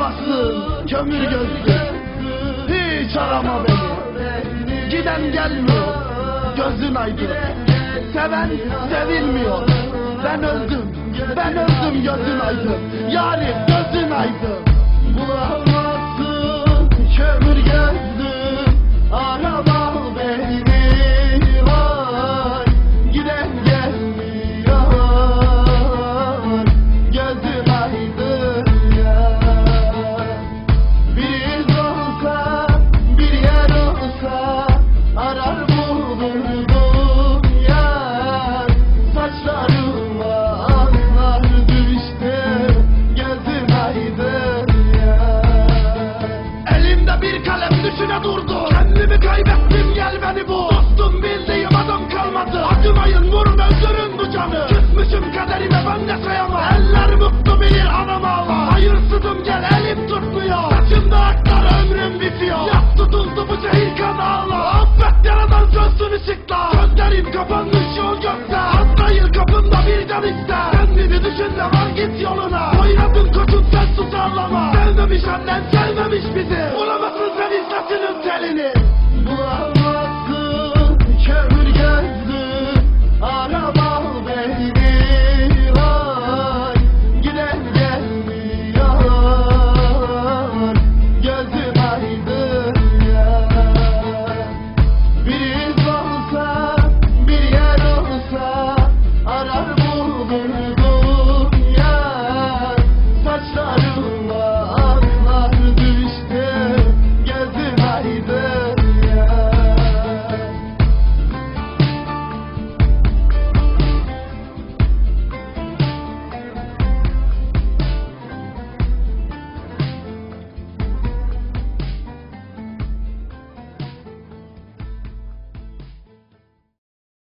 bastın kömür gözlü. Hiç arama beni. Giden gelmiyor Gözün aydın. Seven sevilmiyor. Ben öldüm Ben öldüm gözün aydın. Yarim gözün aydın. Bulamazsın durdu. Kendimi kaybettim gel beni bu Dostum bildiğim adam kalmadı. Acımayın vurun öldürün bu canı. Küsmüşüm kaderime ben de sayamam Eller mutlu bilir anam ağlar. Hayırsızım gel elim tutmuyor. Saçımda aklar ömrüm bitiyor. Yas tutuldu bu şehir kan ağlar. Affet yaradan sönsün ışıklar Gözlerim kapanmış yol gökte. Atlayır kapımda bir can ister. Kendini düşün de var git yoluna. Oynadın koçum sen sus ağlama Sevmemiş annen sevmemiş bizi